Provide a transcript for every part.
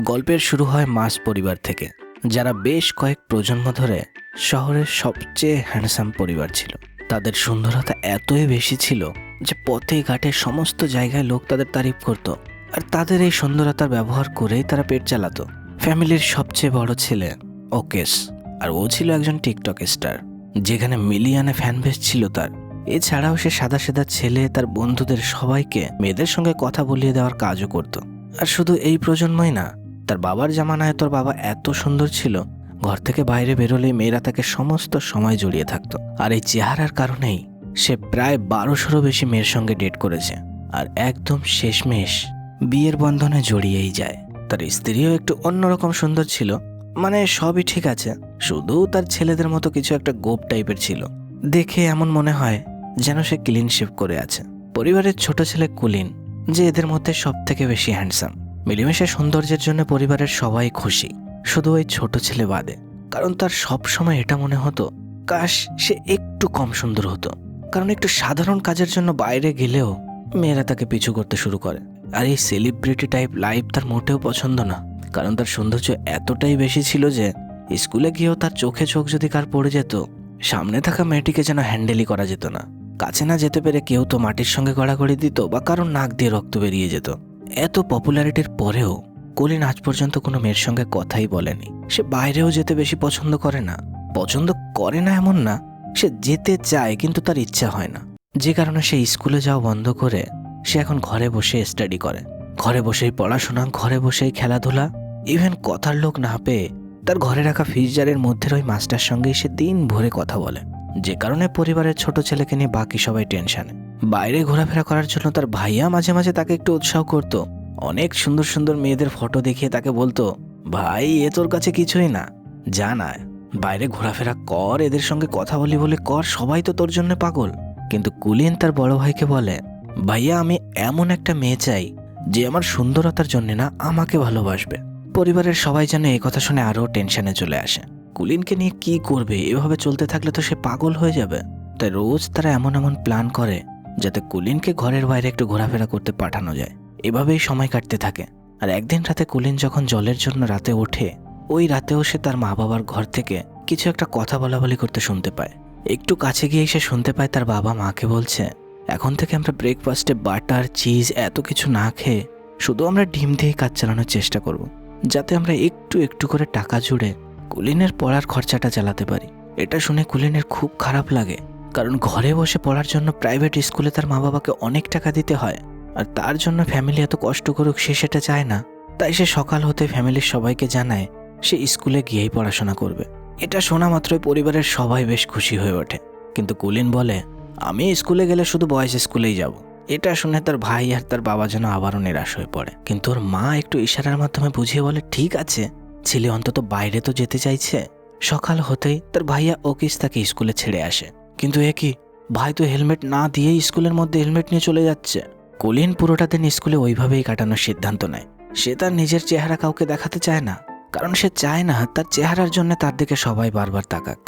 গল্পের শুরু হয় মাস পরিবার থেকে, যারা বেশ কয়েক প্রজন্ম ধরে শহরের সবচেয়ে হ্যান্ডসাম পরিবার ছিল। তাদের সুন্দরতা এতই বেশি ছিল যে পথে ঘাটে সমস্ত জায়গায় লোক তাদের তারিফ করত আর তাদের এই সুন্দরতার ব্যবহার করেই তারা পেট চালাতো। ফ্যামিলির সবচেয়ে বড় ছেলে ওকেশ আর ও ছিল একজন টিকটক স্টার, যেখানে মিলিয়নে ফ্যান বেস ছিল তার। এছাড়াও সে সাদা সাদা ছেলে, তার বন্ধুদের সবাইকে মেয়েদের সঙ্গে কথা বলিয়ে দেওয়ার কাজও করত। আর শুধু এই প্রজন্মই না তার বাবার জামানায় তোর বাবা এত সুন্দর ছিল, ঘর থেকে বাইরে বেরোলেই মেয়েরা তাকে সমস্ত সময় জড়িয়ে থাকতো। আর এই চেহারার কারণেই সে প্রায় বারোশোরও বেশি মেয়ের সঙ্গে ডেট করেছে। আর একদম শেষমেশ বিয়ের বন্ধনে জড়িয়েই যায়। তার স্ত্রীও একটু অন্যরকম সুন্দর ছিল মানে সবই ঠিক আছে, শুধু তার ছেলেদের মতো কিছু একটা গোপ টাইপের ছিল। দেখে এমন মনে হয় যেন সে ক্লিন শেভ করে আছে। পরিবারের ছোট ছেলে কুলিন, যে এদের মধ্যে সব থেকে বেশি হ্যান্ডসাম মিলেমিশে সৌন্দর্যের জন্য পরিবারের সবাই খুশি। শুধু ওই ছোট ছেলে বাদে। কারণ তার সব সময় এটা মনে হতো, কাশ, সে একটু কম সুন্দর হতো। কারণ একটু সাধারণ কাজের জন্য বাইরে গেলেও মেয়েরা তাকে পিছু করতে শুরু করে। আর এই সেলিব্রিটি টাইপ লাইফ তার মোটেও পছন্দ না। কারণ তার সৌন্দর্য এতটাই বেশি ছিল যে, স্কুলে গিয়েও তার চোখে চোখ যদি কার পড়ে যেত, সামনে থাকা মেয়েটিকে যেন হ্যান্ডেলই করা যেত না। কাছে না যেতে পেরে কেউ তো মাটির সঙ্গে গড়াগড়ি দিত বা কারোর নাক দিয়ে রক্ত বেরিয়ে যেত। এত পপুলারিটির পরেও কলিন আজ পর্যন্ত কোনো মেয়ের সঙ্গে কথাই বলেনি। সে বাইরেও যেতে বেশি পছন্দ করে না। পছন্দ করে না এমন না, সে যেতে চায় কিন্তু তার ইচ্ছা হয় না। যে কারণে সে স্কুলে যাওয়া বন্ধ করে সে এখন ঘরে বসে স্টাডি করে। ঘরে বসেই পড়াশোনা, ঘরে বসেই খেলাধুলা। ইভেন কথার লোক না পেয়ে তার ঘরে রাখা ফ্রিজারের মধ্যে ওই মাস্টার সঙ্গে সে দিন ভরে কথা বলে। যে কারণে পরিবারের ছোট ছেলেকে নিয়ে বাকি সবাই টেনশনে বাইরে ঘোরাফেরা করার জন্য তার ভাইয়া মাঝে মাঝে তাকে একটু উৎসাহ করত। অনেক সুন্দর সুন্দর মেয়েদের ফটো দেখিয়ে তাকে বলতো, ভাই, এ তোর কাছে কিছুই না। যা না, বাইরে ঘোরাফেরা কর, এদের সঙ্গে কথা বলি বলে কর, সবাই তো তোর জন্য পাগল। কিন্তু কুলিন তার বড় ভাইকে বলে, ভাইয়া, আমি এমন একটা মেয়ে চাই, যে আমার সুন্দরতার জন্য না আমাকে ভালোবাসবে। পরিবারের সবাই যেন এই কথা শুনে আরও টেনশনে চলে আসে। কুলিনকে নিয়ে কি করবে? এভাবে চলতে থাকলে তো সে পাগল হয়ে যাবে। তাই রোজ তারা এমন এমন প্ল্যান করে। যাতে কুলিনকে ঘরের বাইরে একটু ঘোরাফেরা করতে পাঠানো যায়। এভাবেই সময় কাটতে থাকে। আর একদিন রাতে কুলিন যখন জলের জন্য রাতে ওঠে, ওই রাতেও সে তার মা বাবার ঘর থেকে কিছু একটা কথা বলা বলি করতে শুনতে পায়। একটু কাছে গিয়ে সে শুনতে পায় তার বাবা মাকে বলছে, এখন থেকে আমরা ব্রেকফাস্টে বাটার চিজ এত কিছু না খেয়ে শুধু আমরা ডিম দিয়েই কাজ চালানোর চেষ্টা করব। যাতে আমরা একটু একটু করে টাকা জুড়ে কুলিনের পড়ার খরচাটা চালাতে পারি। এটা শুনে কুলিনের খুব খারাপ লাগে। কারণ ঘরে বসে পড়ার জন্য প্রাইভেট স্কুলে তার মা বাবাকে অনেক টাকা দিতে হয়। আর তার জন্য ফ্যামিলি এত কষ্ট করুক, সে সেটা চায় না। তাই সে সকাল হতে ফ্যামিলির সবাইকে জানায়, সে স্কুলে গিয়েই পড়াশোনা করবে। এটা শোনা মাত্রই পরিবারের সবাই বেশ খুশি হয়ে ওঠে। কিন্তু কুলিন বলে, আমি স্কুলে গেলে শুধু বয়েজ স্কুলেই যাব। এটা শুনে তার ভাই আর তার বাবা যেন আবারও নিরাশ হয়ে পড়ে। কিন্তু ওর মা একটু ইশারার মাধ্যমে বুঝিয়ে বলে, ঠিক আছে, ছেলে অন্তত বাইরে তো যেতে চাইছে। সকাল হতেই তার ভাইয়া ওকিস তাকে স্কুলে ছেড়ে আসে। কিন্তু এ কি? ভাই তো হেলমেট না দিয়েই স্কুলের মধ্যে হেলমেট নিয়ে চলে যাচ্ছে। কলিন পুরোটা দিন স্কুলে ওইভাবেই কাটানোর সিদ্ধান্ত নেয়। সে তার নিজের চেহারা কাউকে দেখাতে চায় না, কারণ সে চায় না তার চেহারার জন্য তার দিকে সবাই বারবার তাকাক।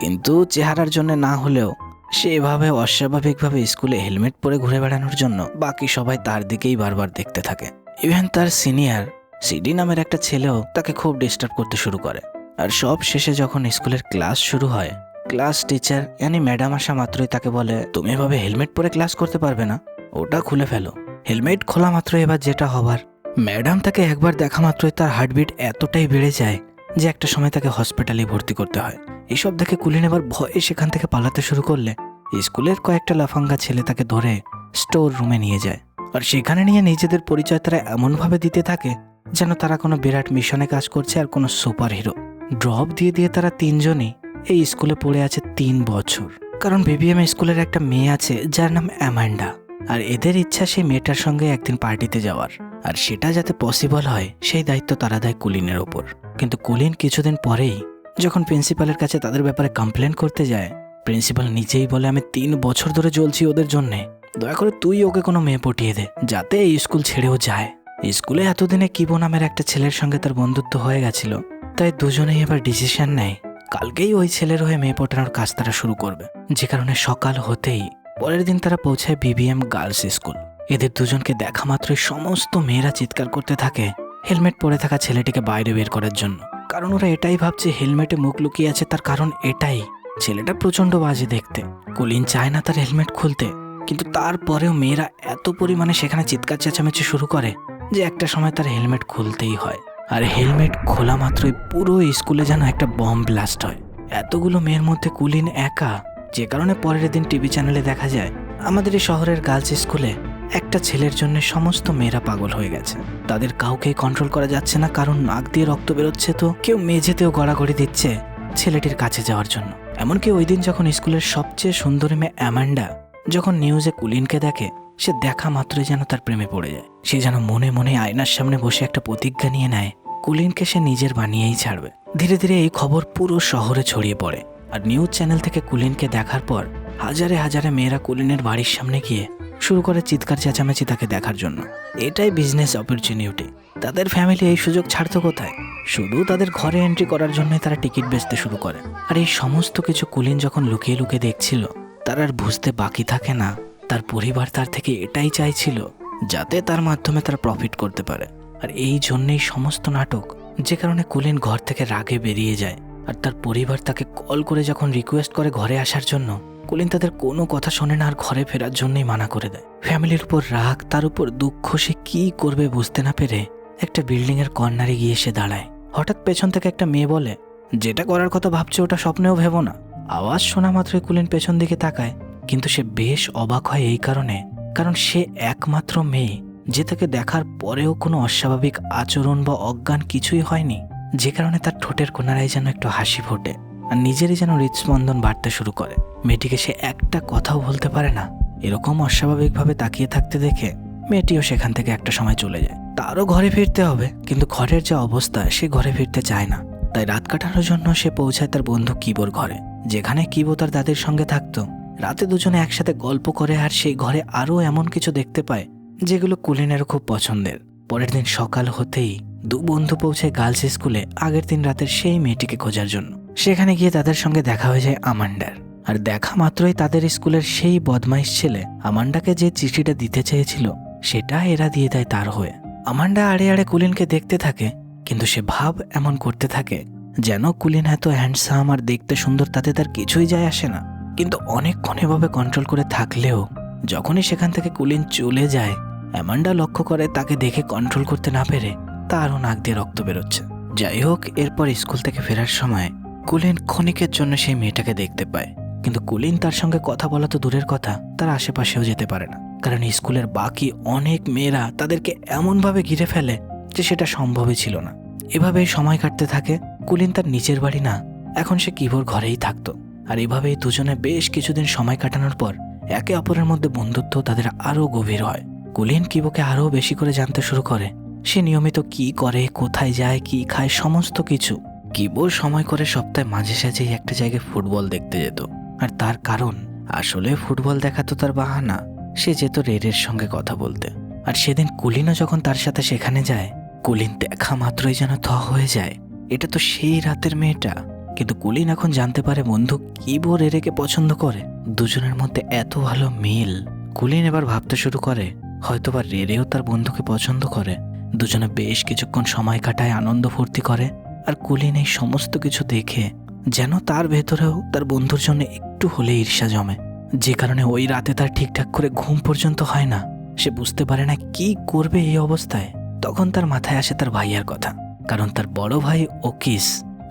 কিন্তু চেহারার জন্য না হলেও সে এভাবে অস্বাভাবিকভাবে স্কুলে হেলমেট পরে ঘুরে বেড়ানোর জন্য বাকি সবাই তার দিকেই বারবার দেখতে থাকে। ইভেন তার সিনিয়র, সিডি নামের একটা ছেলেও তাকে খুব ডিস্টার্ব করতে শুরু করে। আর সব শেষে যখন স্কুলের ক্লাস শুরু হয় ক্লাস টিচার, ইয়ানি ম্যাডাম আসা মাত্রই তাকে বলে, তুমি এভাবে হেলমেট পরে ক্লাস করতে পারবে না। ওটা খুলে ফেলো। হেলমেট খোলা মাত্র এবার যেটা হবার। ম্যাডাম তাকে একবার দেখা মাত্রই তার হার্টবিট এতটাই বেড়ে যায় যে একটা সময় তাকে হসপিটালে ভর্তি করতে হয়। এসব দেখে কুলিন এবার ভয়ে সেখান থেকে পালাতে শুরু করলে, স্কুলের কয়েকটা লাফাঙ্গা ছেলে তাকে ধরে স্টোর রুমে নিয়ে যায়। আর সেখানে নিয়ে নিজেদের পরিচয় তারা এমনভাবে দিতে থাকে যেন তারা কোনো বিরাট মিশনে কাজ করছে আর কোনো সুপার হিরো ড্রপ দিয়ে দিয়ে তারা তিনজনই এই স্কুলে পড়ে আছে তিন বছর। কারণ বিবিএম স্কুলের একটা মেয়ে আছে, যার নাম অ্যামান্ডা আর এদের ইচ্ছা সেই মেয়েটার সঙ্গে একদিন পার্টিতে যাওয়ার। আর সেটা যাতে পসিবল হয়, সেই দায়িত্ব তারা দেয় কুলিনের ওপর। কিন্তু কুলিন কিছুদিন পরেই, যখন প্রিন্সিপালের কাছে তাদের ব্যাপারে কমপ্লেন করতে যায়, প্রিন্সিপাল নিজেই বলে, আমি তিন বছর ধরে চলছি ওদের জন্যে। দয়া করে তুই ওকে কোনো মেয়ে পটিয়ে দে, যাতে এই স্কুল ছেড়েও যায়। স্কুলে এতদিনে কিবো নামের একটা ছেলের সঙ্গে তার বন্ধুত্ব হয়ে গেছিল। তাই দুজনেই এবার ডিসিশন নেয় কালকেই ওই ছেলের হয়ে মেয়ে পটানোর কাজ তারা শুরু করবে। যে কারণে সকাল হতেই পরের দিন তারা পৌঁছায় বিবিএম গার্লস স্কুল। এদের দুজনকে দেখা মাত্রই সমস্ত মেয়েরা চিৎকার করতে থাকে হেলমেট পরে থাকা ছেলেটিকে বাইরে বের করার জন্য। কারণ ওরা এটাই ভাবছে, হেলমেটে মুখ লুকিয়ে আছে তার কারণ এটাই। ছেলেটা প্রচণ্ড বাজে দেখতে। কুলিন চায় না তার হেলমেট খুলতে। কিন্তু তারপরেও মেয়েরা এত পরিমাণে সেখানে চিৎকার চেঁচামেচি শুরু করে যে একটা সময় তার হেলমেট খুলতেই হয়। আর হেলমেট খোলা মাত্রই পুরো স্কুলে যেন একটা বম ব্লাস্ট হয়। এতগুলো মেয়ের মধ্যে কুলিন একা, যে কারণে পরের দিন টিভি চ্যানেলে দেখা যায়, আমাদের এই শহরের গার্লস স্কুলে একটা ছেলের জন্য সমস্ত মেয়েরা পাগল হয়ে গেছে। তাদের কাউকেই কন্ট্রোল করা যাচ্ছে না, কারণ নাক দিয়ে রক্ত বেরোচ্ছে তো। কেউ মেঝেতেও গড়াগড়ি দিচ্ছে ছেলেটির কাছে যাওয়ার জন্য। এমনকি ওই দিন যখন স্কুলের সবচেয়ে সুন্দরী মেয়ে অ্যামান্ডা যখন নিউজে কুলিনকে দেখে সে দেখা মাত্রই যেন তার প্রেমে পড়ে যায়। সে যেন মনে মনে আয়নার সামনে বসে একটা প্রতিজ্ঞা নিয়ে নেয়, কুলিনকে সে নিজের বানিয়েই ছাড়বে। ধীরে ধীরে এই খবর পুরো শহরে ছড়িয়ে পড়ে আর নিউজ চ্যানেল থেকে কুলিনকে দেখার পর হাজারে হাজারে মেয়েরা কুলিনের বাড়ির সামনে গিয়ে শুরু করে চিৎকার চেঁচামেচি তাকে দেখার জন্য। এটাই বিজনেস অপরচুনিটি তাদের ফ্যামিলি এই সুযোগ ছাড়তো কোথায়? শুধু তাদের ঘরে এন্ট্রি করার জন্যই তারা টিকিট বেচতে শুরু করে। আর এই সমস্ত কিছু কুলিন যখন লুকিয়ে লুকিয়ে দেখছিল, তার আর বুঝতে বাকি থাকে না তার পরিবার তার থেকে এটাই চাইছিল যাতে তার মাধ্যমে তারা প্রফিট করতে পারে। আর এই জন্যেই সমস্ত নাটক যে কারণে কুলিন ঘর থেকে রাগে বেরিয়ে যায় আর তার পরিবার তাকে কল করে যখন রিকোয়েস্ট করে ঘরে আসার জন্য, কুলিন তাদের কোনো কথা শোনে না আর ঘরে ফেরার জন্যই মানা করে দেয়। ফ্যামিলির উপর রাগ, তার উপর দুঃখ, সে কী করবে বুঝতে না পেরে একটা বিল্ডিং এর কর্নারে গিয়ে সে দাঁড়ায়। হঠাৎ পেছন থেকে একটা মেয়ে বলে, যেটা করার কথা ভাবছে ওটা স্বপ্নেও ভেবো না। আওয়াজ শোনা মাত্রই কুলিন পেছন দিকে তাকায় কিন্তু সে বেশ অবাক হয় এই কারণে, কারণ সে একমাত্র মেয়ে, যে তাকে দেখার পরেও কোনো অস্বাভাবিক আচরণ বা অজ্ঞান কিছুই হয়নি, যে কারণে তার ঠোঁটের কোনারায় যেন একটু হাসি ফোটে আর নিজেরই যেন হৃদস্পন্দন বাড়তে শুরু করে। মেয়েটিকে সে একটা কথাও বলতে পারে না, এরকম অস্বাভাবিকভাবে তাকিয়ে থাকতে দেখে মেয়েটিও সেখান থেকে একটা সময় চলে যায়। তারও ঘরে ফিরতে হবে, কিন্তু ঘরের যে অবস্থা, সে ঘরে ফিরতে চায় না। তাই রাত কাটানোর জন্য সে পৌঁছায় তার বন্ধু কিবোর ঘরে, যেখানে কিবো তার দাদির সঙ্গে থাকতো। রাতে দুজনে একসাথে গল্প করে আর সেই ঘরে আরও এমন কিছু দেখতে পায়, যেগুলো কুলিনের খুব পছন্দের। পরের দিন সকাল হতেই দু বন্ধু পৌঁছে গার্লস স্কুলে আগের দিন রাতের সেই মেয়েটিকে খোঁজার জন্য। সেখানে গিয়ে তাদের সঙ্গে দেখা হয়ে যায় আমান্ডার। আর দেখা মাত্রই তাদের স্কুলের সেই বদমাইশ ছেলে আমান্ডাকে যে চিঠিটা দিতে চেয়েছিল, সেটা এরা দিয়ে দেয় তার হয়ে। আমান্ডা আড়ে আড়ে কুলিনকে দেখতে থাকে, কিন্তু সে ভাব এমন করতে থাকে, যেন কুলিন এত হ্যান্ডসাম আর দেখতে সুন্দর তাতে তার কিছুই যায় আসে না। কিন্তু অনেকক্ষণ এভাবে কন্ট্রোল করে থাকলেও যখনই সেখান থেকে কুলিন চলে যায়, অ্যামান্ডা লক্ষ্য করে তাকে দেখে কন্ট্রোল করতে না পেরে তারও নাক দিয়ে রক্ত বেরোচ্ছে। যাই হোক, এরপর স্কুল থেকে ফেরার সময় কুলিন ক্ষণিকের জন্য সেই মেয়েটাকে দেখতে পায়। কিন্তু কুলিন তার সঙ্গে কথা বলা তো দূরের কথা, তার আশেপাশেও যেতে পারে না। কারণ স্কুলের বাকি অনেক মেয়েরা তাদেরকে এমনভাবে ঘিরে ফেলে যে সেটা সম্ভবই ছিল না। এভাবেই সময় কাটতে থাকে। কুলিন তার নিচের বাড়ি না, এখন সে কিভোর ঘরেই থাকতো। আর এভাবেই দুজনে বেশ কিছুদিন সময় কাটানোর পর একে অপরের মধ্যে বন্ধুত্ব তাদের আরও গভীর হয়। কুলিন কিবোকে আরও বেশি করে জানতে শুরু করে, সে নিয়মিত কি করে, কোথায় যায়, কি খায়, সমস্ত কিছু। কিবো সময় করে সপ্তাহে মাঝে সাঝেই একটা জায়গায় ফুটবল দেখতে যেত। আর তার কারণ, আসলে ফুটবল দেখা তো তার বাহানা। সে যেত রেডের সঙ্গে কথা বলতে। আর সেদিন কুলিনও যখন তার সাথে সেখানে যায়, কুলিন দেখা মাত্রই যেন থ হয়ে যায়। এটা তো সেই রাতের মেয়েটা। কিন্তু কুলিন এখন জানতে পারে বন্ধু কিবো রেরেকে পছন্দ করে। দুজনের মধ্যে এত ভালো মিল। কুলিন এবার ভাবতে শুরু করে, হয়তোবা রেরেও তার বন্ধুকে পছন্দ করে। দুজনে বেশ কিছুক্ষণ সময় কাটায় আনন্দ ফুর্তি করে, আর কুলিন এই সমস্ত কিছু দেখে যেন তার ভেতরেও তার বন্ধুর জন্য একটু হলে ঈর্ষা জমে। যে কারণে ওই রাতে তার ঠিকঠাক করে ঘুম পর্যন্ত হয় না। সে বুঝতে পারে না কি করবে এই অবস্থায়। তখন তার মাথায় আসে তার ভাইয়ার কথা, কারণ তার বড় ভাই ওকিস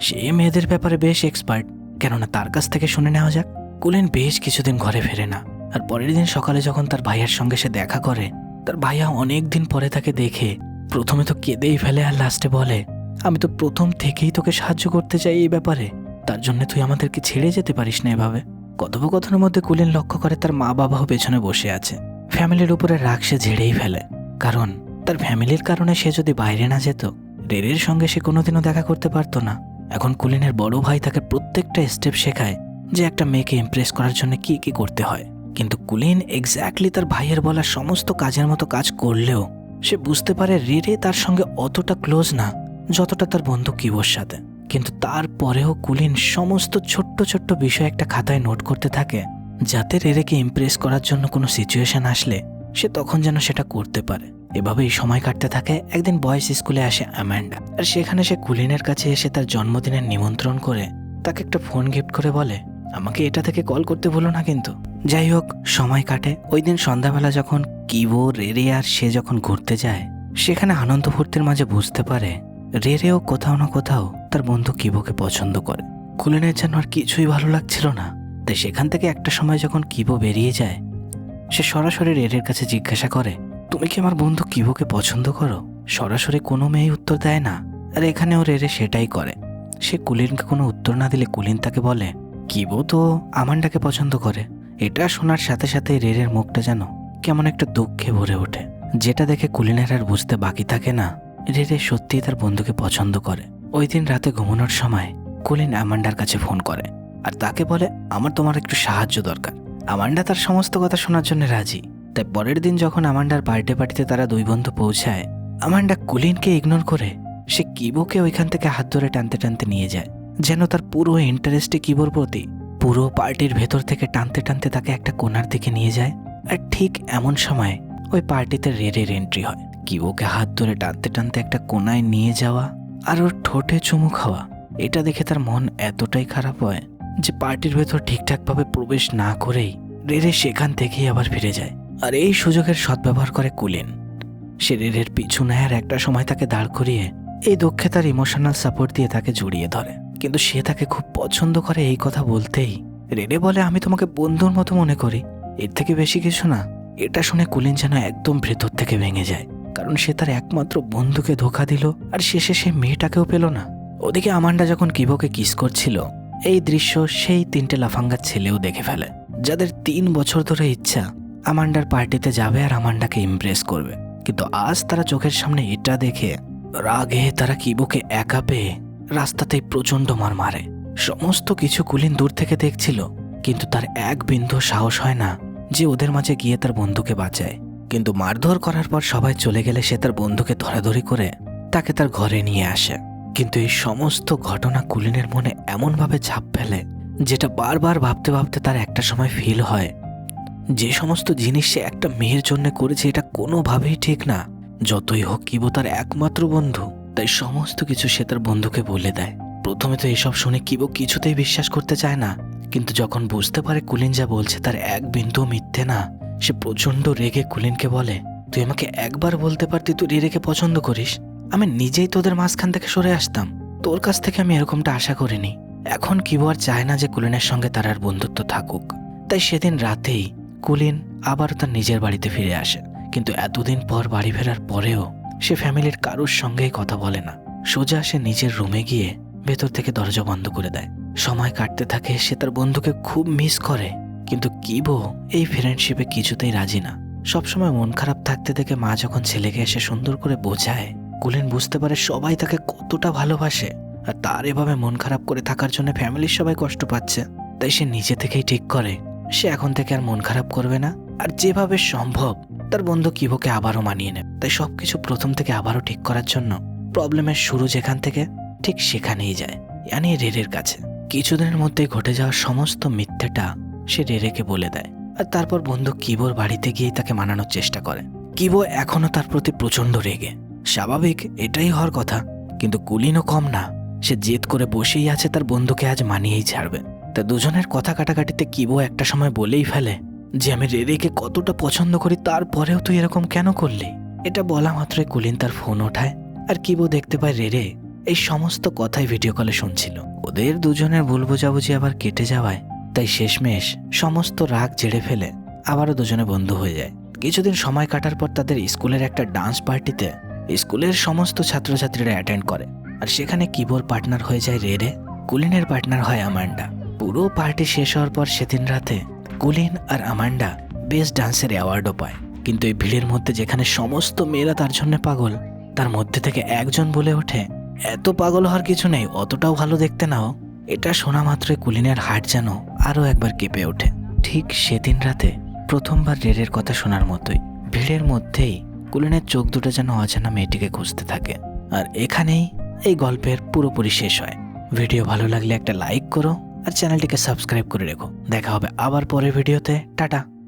সে মেয়েদের ব্যাপারে বেশ এক্সপার্ট কেননা তার কাছ থেকে শুনে নেওয়া যাক, কুলেন বেশ কিছুদিন ঘরে ফেরে না। আর পরের দিন সকালে যখন তার ভাইয়ার সঙ্গে সে দেখা করে, তার ভাইয়া অনেক দিন পরে তাকে দেখে, প্রথমে তো কেঁদেই ফেলে আর লাস্টে বলে, আমি তো প্রথম থেকেই তোকে সাহায্য করতে চাই এই ব্যাপারে। তার জন্য তুই আমাদেরকে ছেড়ে যেতে পারিস না এভাবে। কথোপকথনের মধ্যে কুলিন লক্ষ্য করে তার মা বাবাও পেছনে বসে আছে। ফ্যামিলির উপরে রাগ সে ঝেড়েই ফেলে, কারণ তার ফ্যামিলির কারণে সে যদি বাইরে না যেত, রেরের সঙ্গে সে কোনোদিনও দেখা করতে পারতো না। এখন কুলিনের বড় ভাই তাকে প্রত্যেকটা স্টেপ শেখায় যে একটা মেয়েকে ইমপ্রেস করার জন্য কি কি করতে হয়। কিন্তু কুলিন এক্স্যাক্টলি তার ভাইয়ের বলা সমস্ত কাজের মতো কাজ করলেও সে বুঝতে পারে রেরে তার সঙ্গে অতটা ক্লোজ না, যতটা তার বন্ধু কিবোর সাথে। কিন্তু তারপরেও কুলিন সমস্ত ছোট্ট ছোট্ট বিষয় একটা খাতায় নোট করতে থাকে, যাতে রেরেকে ইমপ্রেস করার জন্য কোনো সিচুয়েশন আসলে সে তখন যেন সেটা করতে পারে। এভাবেই সময় কাটতে থাকে। একদিন বয়েজ স্কুলে আসে অ্যামান্ডা আর সেখানে সে কুলিনের কাছে এসে তার জন্মদিনের নিমন্ত্রণ করে তাকে একটা ফোন গিফট করে বলে, আমাকে এটা থেকে কল করতে ভুলো না কিন্তু। যাই হোক, সময় কাটে। ওই দিন সন্ধ্যাবেলা যখন কিবো, রেরে আর সে যখন ঘুরতে যায়, সেখানে আনন্দ ফুর্তির মাঝে বুঝতে পারে, রেরেও কোথাও না কোথাও তার বন্ধু কিবোকে পছন্দ করে। কুলিনের যেন আর কিছুই ভালো লাগছিল না। তাই সেখান থেকে একটা সময় যখন কিবো বেরিয়ে যায়, সে সরাসরি রেরের কাছে জিজ্ঞাসা করে তুমি কি আমার বন্ধু কিবোকে পছন্দ করো? সরাসরি কোনো মেয়ে উত্তর দেয় না। আর এখানেও রেরে সেটাই করে। সে কুলিনকে কোনো উত্তর না দিলে কুলিন তাকে বলে কিবো তো আমান্ডাকে পছন্দ করে। এটা শোনার সাথে সাথে রেরের মুখটা যেন কেমন একটা দুঃখে ভরে ওঠে। যেটা দেখে কুলিনের আর বুঝতে বাকি থাকে না। রেরে সত্যিই তার বন্ধুকে পছন্দ করে। ওই দিন রাতে ঘুমানোর সময় কুলিন আমান্ডার কাছে ফোন করে আর তাকে বলে, আমার তোমার একটু সাহায্য দরকার। আমান্ডা তার সমস্ত কথা শোনার জন্য রাজি। তাই পরের দিন যখন আমান্ডার বার্থডে পার্টিতে তারা দুই বন্ধু পৌঁছায়, আমান্ডা কুলিনকে ইগনোর করে সে কিবোকে ওইখান থেকে হাত ধরে টানতে টানতে নিয়ে যায়, যেন তার পুরো ইন্টারেস্টে কিবোর প্রতি, পুরো পার্টির ভেতর থেকে টানতে টানতে তাকে একটা কোনার দিকে নিয়ে যায়। আর ঠিক এমন সময় ওই পার্টিতে রেডের এন্ট্রি হয়। কিবোকে হাত ধরে টানতে টানতে একটা কোনায় নিয়ে যাওয়া আর ওর ঠোঁটে চুমু খাওয়া, এটা দেখে তার মন এতটাই খারাপ হয় যে পার্টির ভেতর ঠিকঠাকভাবে প্রবেশ না করেই রেরে সেখান থেকেই আবার ফিরে যায়। আর এই সুযোগের সদ্ব্যবহার করে কুলিন। সে রেরের পিছু নেয় আর একটা সময় তাকে দাঁড় করিয়ে এই দুঃখে তার ইমোশনাল সাপোর্ট দিয়ে তাকে জড়িয়ে ধরে। কিন্তু সে তাকে খুব পছন্দ করে এই কথা বলতেই। রেডে বলে, আমি তোমাকে বন্ধুর মতো মনে করি। এর থেকে বেশি কিছু না। এটা শুনে কুলিন যেন একদম ভেতর থেকে ভেঙে যায়। কারণ সে তার একমাত্র বন্ধুকে ধোকা দিল আর শেষে সে মেয়েটাকেও পেল না। ওদিকে আমান্ডা যখন কিবোকে কিস করছিল, এই দৃশ্য সেই তিনটে লাফাঙ্গার ছেলেও দেখে ফেলে, যাদের তিন বছর ধরে ইচ্ছা। আমান্ডার পার্টিতে যাবে আর আমান্ডাকে ইমপ্রেস করবে। কিন্তু আজ তারা চোখের সামনে এটা দেখে রাগে তারা কিবোকে একা পেয়ে রাস্তাতেই প্রচণ্ড মার মারে। সমস্ত কিছু কুলিন দূর থেকে দেখছিল, কিন্তু তার এক বিন্দু সাহস হয় না যে ওদের মাঝে গিয়ে তার বন্ধুকে বাঁচায়। কিন্তু মারধর করার পর সবাই চলে গেলে সে তার বন্ধুকে ধরাধরি করে তাকে তার ঘরে নিয়ে আসে। কিন্তু এই সমস্ত ঘটনা কুলিনের মনে এমনভাবে ছাপ ফেলে, যেটা বারবার ভাবতে ভাবতে তার একটা সময় ফিল হয়। যে সমস্ত জিনিস সে একটা মেয়ের জন্য করেছে, এটা কোনোভাবেই ঠিক না। যতই হোক, কিবো তার একমাত্র বন্ধু। তাই সমস্ত কিছু সে তার বন্ধুকে বলে দেয়। প্রথমে তো এসব শুনে কিবো কিছুতেই বিশ্বাস করতে চায় না। কিন্তু যখন বুঝতে পারে কুলিন যা বলছে, তার এক বিন্দু মিথ্যে না। সে প্রচণ্ড রেগে কুলিনকে বলে, তুই আমাকে একবার বলতে পারতি তুই রেরেকে পছন্দ করিস। আমি নিজেই তোদের মাঝখান থেকে সরে আসতাম। তোর কাছ থেকে আমি এরকমটা আশা করিনি। এখন কিবো আর চায় না যে কুলিনের সঙ্গে তার আর বন্ধুত্ব থাকুক। তাই সেদিন রাতেই কুলিন আবার তার নিজের বাড়িতে ফিরে আসে। কিন্তু এতদিন পর বাড়ি ফেরার পরেও সে ফ্যামিলির কারোর সঙ্গেই কথা বলে না। সোজা সে নিজের রুমে গিয়ে ভেতর থেকে দরজা বন্ধ করে দেয়। সময় কাটতে থাকে, সে তার বন্ধুকে খুব মিস করে। কিন্তু কিবো এই ফ্রেন্ডশিপে কিছুতেই রাজি না। সবসময় মন খারাপ থাকতে দেখে মা যখন ছেলেকে এসে সুন্দর করে বোঝায়, কুলিন বুঝতে পারে সবাই তাকে কতটা ভালোবাসে। আর তার এভাবে মন খারাপ করে থাকার জন্য ফ্যামিলির সবাই কষ্ট পাচ্ছে। তাই সে নিজে থেকেই ঠিক করে সে এখন থেকে আর মন খারাপ করবে না। আর যেভাবে সম্ভব, তার বন্ধু কিবোকে আবারও মানিয়ে নেবে। তাই সবকিছু প্রথম থেকে আবারও ঠিক করার জন্য প্রবলেমের শুরু যেখান থেকে, ঠিক সেখানেই যায়। ইয়ানি রেরের কাছে। কিছুদিনের মধ্যে ঘটে যাওয়া সমস্ত মিথ্যেটা সে রেরেকে বলে দেয়। আর তারপর বন্ধু কিবোর বাড়িতে গিয়ে তাকে মানানোর চেষ্টা করে। কিবো এখনও তার প্রতি প্রচণ্ড রেগে। স্বাভাবিক, এটাই হওয়ার কথা। কিন্তু কুলিনও কম না। সে জেদ করে বসেই আছে, তার বন্ধুকে আজ মানিয়েই ছাড়বে। তা দুজনের কথা কাটাকাটিতে কিবো একটা সময় বলেই ফেলে যে আমি রেরেকে কতটা পছন্দ করি তারপরেও তুই এরকম কেন করলি? এটা বলা মাত্রই কুলিন তার ফোন ওঠায় আর কিবো দেখতে পায় রেরে এই সমস্ত কথাই ভিডিও কলে শুনছিল। ওদের দুজনের ভুল বোঝাবুঝি আবার কেটে যাওয়ায়, তাই শেষমেশ সমস্ত রাগ ঝেড়ে ফেলে আবারও দুজনে বন্ধু হয়ে যায়। কিছুদিন সময় কাটার পর তাদের স্কুলের একটা ডান্স পার্টিতে স্কুলের সমস্ত ছাত্রছাত্রীরা অ্যাটেন্ড করে। আর সেখানে কিবোর পার্টনার হয়ে যায় রেরে কুলিনের পার্টনার হয় আমান্ডা। পুরো পার্টি শেষ হওয়ার পর সেদিন রাতে কুলিন আর আমান্ডা বেস্ট ডান্সের অ্যাওয়ার্ডও পায়। কিন্তু এই ভিড়ের মধ্যে যেখানে সমস্ত মেয়েরা তার জন্য পাগল, তার মধ্যে থেকে একজন বলে ওঠে, এত পাগল হওয়ার কিছু নেই, অতটাও ভালো দেখতে নাও। এটা শোনা মাত্রই কুলিনের হাট যেন আরও একবার কেঁপে ওঠে। ঠিক সেদিন রাতে প্রথমবার রেরের কথা শোনার মতোই ভিড়ের মধ্যেই কুলিনের চোখ দুটো যেন অজানা মেয়েটিকে খুঁজতে থাকে। আর এখানেই এই গল্পের পুরোপুরি শেষ হয়। ভিডিও ভালো লাগলে একটা লাইক করো আর চ্যানেলটিকে সাবস্ক্রাইব করে রেখো। দেখা হবে আবার পরের ভিডিওতে। টাটা।